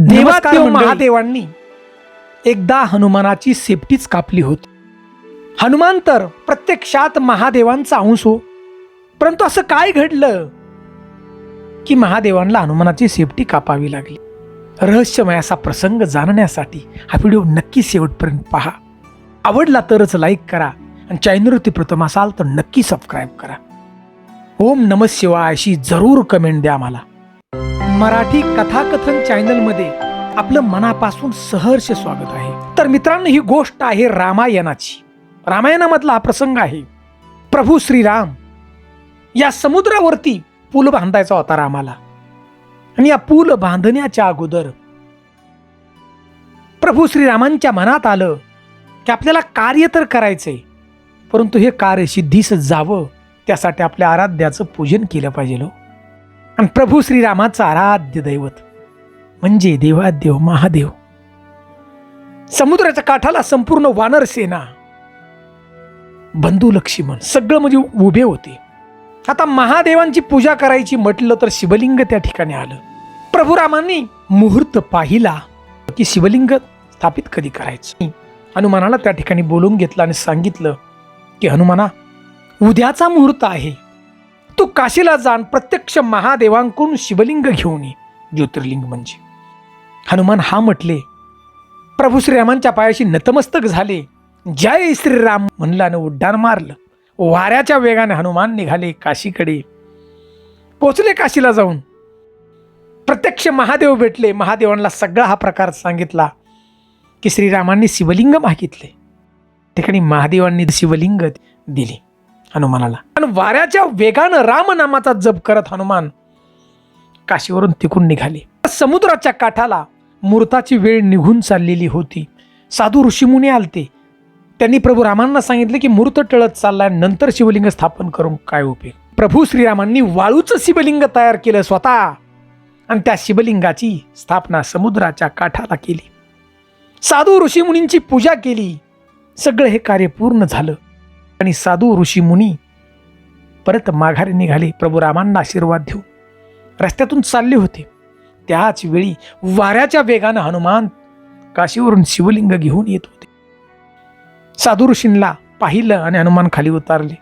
देवादेव. महादेवांनी एकदा हनुमानाची सेफ्टीच कापली होती. हनुमान तर प्रत्यक्षात महादेवांचा अंश हो. परंतु असं काय घडलं की महादेवांना हनुमानाची सेफ्टी कापावी लागली? रहस्यमय असा प्रसंग जाणण्यासाठी हा व्हिडिओ नक्की शेवटपर्यंत पहा. आवडला तरच लाईक करा आणि चॅनलवरती प्रथम असाल तर नक्की सबस्क्राईब करा. ओम नम शिवाय अशी जरूर कमेंट द्या मला मराठी कथाकथन चॅनलमध्ये आपलं मनापासून सहर्ष स्वागत आहे. तर मित्रांनो ही गोष्ट आहे रामायणाची. रामायणामधला हा प्रसंग आहे प्रभू श्रीराम या समुद्रावरती पूल बांधायचा होता रामाला. आणि या पूल बांधण्याच्या अगोदर प्रभू श्रीरामांच्या मनात आलं की आपल्याला कार्य तर करायचंय परंतु हे कार्य सिद्धीस जावं त्यासाठी आपल्या आराध्याचं पूजन केलं पाहिजे. हो. आणि प्रभू श्रीरामाचं आराध्य दैवत. म्हणजे देवादेव महादेव. समुद्राच्या काठाला संपूर्ण वानर सेना. बंधू लक्ष्मण सगळं म्हणजे उभे होते. आता महादेवांची पूजा करायची म्हटलं तर शिवलिंग त्या ठिकाणी आलं. प्रभू रामांनी मुहूर्त पाहिला की शिवलिंग स्थापित कधी करायचं हनुमानाला त्या ठिकाणी बोलून घेतलं आणि सांगितलं की हनुमाना उद्याचा मुहूर्त आहे. तू काशीला जाण प्रत्यक्ष महादेवांकडून शिवलिंग घेऊन ये ज्योतिर्लिंग म्हणजे. हनुमान हा म्हटले प्रभू श्रीरामांच्या पायाशी नतमस्तक झाले. जय श्रीराम म्हणलं आणि उड्डाण मारलं. वाऱ्याच्या वेगाने हनुमान निघाले काशीकडे. पोचले काशीला जाऊन. प्रत्यक्ष महादेव भेटले. महादेवांना सगळा हा प्रकार सांगितला की श्रीरामांनी शिवलिंग मागितले. ठिकाणी महादेवांनी शिवलिंग दिले. हनुमानाला. आणि वाऱ्याच्या वेगानं रामनामाचा जप करत हनुमान काशीवरून तिकून निघाले. समुद्राच्या काठाला मूर्ताची वेळ निघून चाललेली होती. साधू ऋषीमुनी आलते. त्यांनी प्रभू रामांना सांगितले की मूर्त टळत चाललाय नंतर शिवलिंग स्थापन करून काय उपयोग प्रभू श्रीरामांनी वाळूचं शिवलिंग तयार केलं स्वतः. आणि त्या शिवलिंगाची स्थापना समुद्राच्या काठाला केली. साधू ऋषीमुनींची पूजा केली. सगळं हे कार्य पूर्ण झालं. आणि साधू ऋषीमुनी परत माघारी निघाले प्रभू रामांना आशीर्वाद देऊन. रस्त्यातून चालले होते. त्याच वेळी वाऱ्याच्या वेगानं हनुमान काशीवरून शिवलिंग घेऊन येत होते. साधू ऋषींना पाहिलं आणि हनुमान खाली उतारले.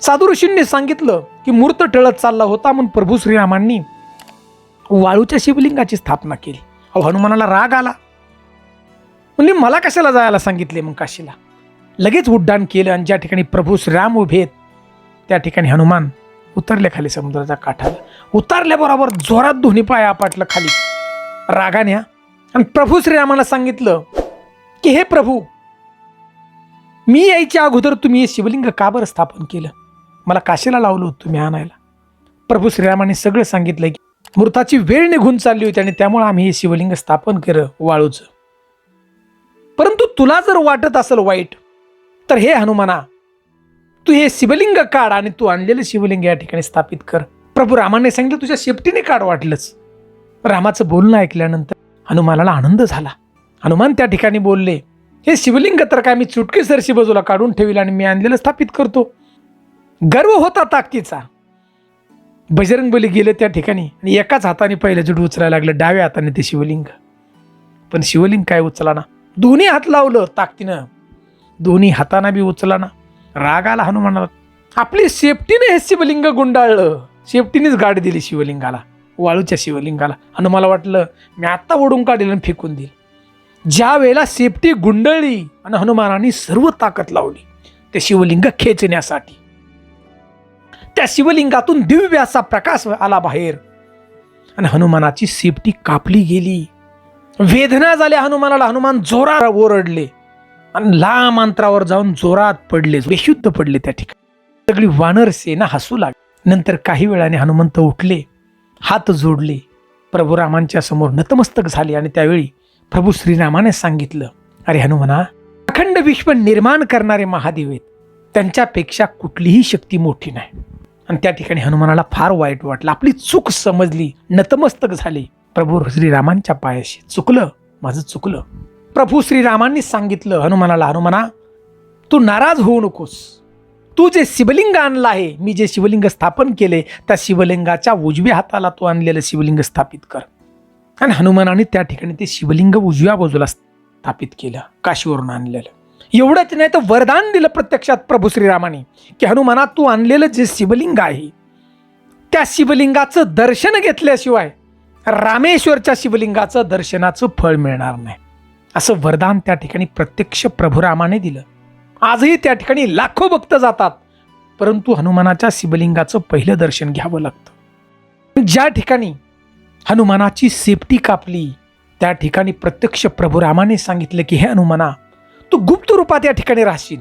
साधू ऋषींनी सांगितलं की मूर्त टळत चालला होता म्हणून प्रभू श्रीरामांनी वाळूच्या शिवलिंगाची स्थापना केली. अहो हनुमानाला राग आला. म्हणजे मला कशाला जायला सांगितले मग काशीला? लगेच उड्डाण केलं आणि ज्या ठिकाणी प्रभू श्रीराम उभे आहेत त्या ठिकाणी हनुमान उतरले खाली समुद्राच्या काठाला. उतरल्याबरोबर जोरात दोन्ही पाय आपटलं खाली. रागाने हा. आणि प्रभू श्रीरामाला सांगितलं की हे प्रभू मी यायच्या अगोदर तुम्ही हे शिवलिंग का बरं स्थापन केलं? मला काशीला लावलं होतं तुम्ही आणायला. प्रभू श्रीरामाने सगळं सांगितलं की मृताची वेळ निघून चालली होती आणि त्यामुळे आम्ही हे शिवलिंग स्थापन केलं वाळूचं. परंतु तुला जर वाटत असेल वाईट तर हे हनुमाना तू हे शिवलिंग काढ आणि तू आणलेलं शिवलिंग या ठिकाणी स्थापित कर. प्रभू रामाने सांगितलं तुझ्या शेपटीने काढ वाटलंच. रामाचं बोलणं ऐकल्यानंतर हनुमानाला आनंद झाला. हनुमान त्या ठिकाणी बोलले हे शिवलिंग तर काय मी चुटकी सरशी बाजूला काढून ठेवील आणि मी आणलेलं स्थापित करतो. गर्व होता ताकदीचा. बजरंगबली गेले त्या ठिकाणी आणि एकाच हाताने पहिलं जुड उचलायला लागलं डाव्या हाताने ते शिवलिंग. पण शिवलिंग काय उचला ना दोन्ही हात लावलं ताकदीनं. दोन्ही हाताना बी उचला ना. राग आला हनुमानाला आपली सेफ्टीने हे शिवलिंग गुंडाळलं. सेफ्टीनेच गाडी दिली शिवलिंगाला वाळूच्या शिवलिंगाला. हनुमाला वाटलं मी आत्ता ओढून काढेल आणि फेकून देईल. ज्या वेळेला सेफ्टी गुंडळली आणि हनुमानाने सर्व ताकद लावली ते शिवलिंग खेचण्यासाठी. त्या शिवलिंगातून दिव्य असा प्रकाश आला बाहेर. आणि हनुमानाची सेफ्टी कापली गेली. वेदना झाल्या हनुमानाला. हनुमान जोरा ओरडले. आणि लांब अंतरावर जाऊन जोरात पडले बेशुद्ध पडले त्या ठिकाणी. सगळी वानर सेना हसू लागली. नंतर काही वेळाने हनुमंत उठले हात जोडले. प्रभू रामांच्या समोर नतमस्तक झाले आणि त्यावेळी प्रभू श्रीरामाने सांगितलं अरे हनुमना अखंड विश्व निर्माण करणारे महादेव आहेत. त्यांच्यापेक्षा कुठलीही शक्ती मोठी नाही. आणि त्या ठिकाणी हनुमानाला फार वाईट वाटलं. आपली चूक समजली नतमस्तक झाले. प्रभू श्रीरामांच्या पायाशी चुकलं माझं चुकलं. प्रभू श्रीरामांनी सांगितलं हनुमानाला हनुमाना तू नाराज होऊ नकोस. तू जे शिवलिंग आणलं आहे मी जे शिवलिंग स्थापन केले त्या शिवलिंगाच्या उजव्या हाताला तू आणलेलं शिवलिंग स्थापित कर. आणि हनुमानाने त्या ठिकाणी ते शिवलिंग उजव्या बाजूला स्थापित केलं काशीवरून आणलेलं. एवढंच नाही तर वरदान दिलं प्रत्यक्षात प्रभू श्रीरामाने की हनुमाना तू आणलेलं जे शिवलिंग आहे त्या शिवलिंगाचं दर्शन घेतल्याशिवाय रामेश्वरच्या शिवलिंगाचं दर्शनाचं फळ मिळणार नाही. असं वरदान त्या ठिकाणी प्रत्यक्ष प्रभुरामाने दिलं. आजही त्या ठिकाणी लाखो भक्त जातात. परंतु हनुमानाच्या शिवलिंगाचं पहिलं दर्शन घ्यावं लागतं. ज्या ठिकाणी हनुमानाची सेफ्टी कापली त्या ठिकाणी प्रत्यक्ष प्रभुरामाने सांगितलं की हे हनुमाना तू गुप्त रूपात या ठिकाणी राहशील.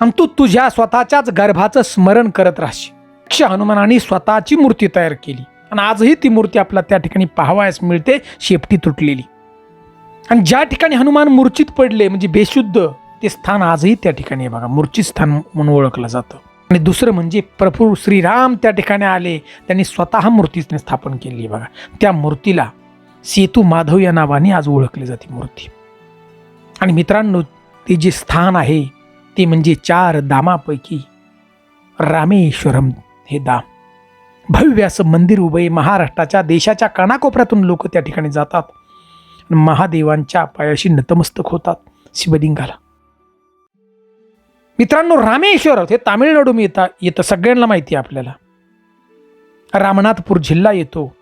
आणि तू तुझ्या स्वतःच्याच गर्भाचं स्मरण करत राहशील. क्ष हनुमानाने स्वतःची मूर्ती तयार केली. आणि आजही ती मूर्ती आपला त्या ठिकाणी पाहावयास मिळते शेपटी तुटलेली. आणि ज्या ठिकाणी हनुमान मूर्छित पडले म्हणजे बेशुद्ध ते स्थान आजही त्या ठिकाणी आहे बघा. मूर्छित स्थान म्हणून ओळखलं जातं. आणि दुसरं म्हणजे प्रभू श्रीराम त्या ठिकाणी आले. त्यांनी स्वतः मूर्ती स्थापन केली आहे बघा. त्या मूर्तीला सेतू माधव या नावाने आज ओळखली जाते मूर्ती. आणि मित्रांनो ते जे स्थान आहे ते म्हणजे चार दामापैकी रामेश्वरम हे दाम भव्य असं मंदिर उभं आहे महाराष्ट्राच्या देशाच्या कानाकोपऱ्यातून लोक त्या ठिकाणी जातात. महादेवांच्या पायाशी नतमस्तक होतात शिवलिंगाला. मित्रांनो रामेश्वर हे तामिळनाडू येता येतं सगळ्यांना माहिती आहे आपल्याला. रामनाथपूर जिल्हा येतो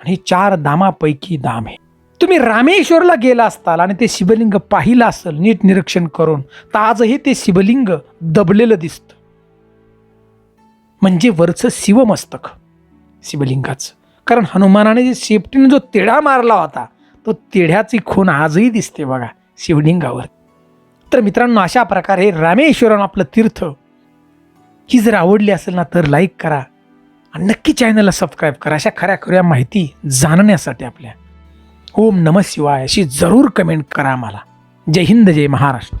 आणि हे चार दामापैकी दाम आहे. तुम्ही रामेश्वरला गेला असताल आणि ते शिवलिंग पाहिलं असेल नीट निरीक्षण करून तर आजही ते शिवलिंग दबलेलं दिसतं. म्हणजे वरचं शिवमस्तक शिवलिंगाचं. कारण हनुमानाने जे शेपटीने जो तेढा मारला होता तो तेढ्याची खून आजही दिसते बघा शिवलिंगावर. तर मित्रांनो अशा प्रकारे रामेश्वरम आपलं तीर्थ ही जर आवडली असेल ना तर लाईक करा आणि नक्की चॅनलला सबस्क्राईब करा. अशा खऱ्या खऱ्या माहिती जाणण्यासाठी आपल्या. ओम नम शिवाय अशी जरूर कमेंट करा मला जय हिंद जय महाराष्ट्र.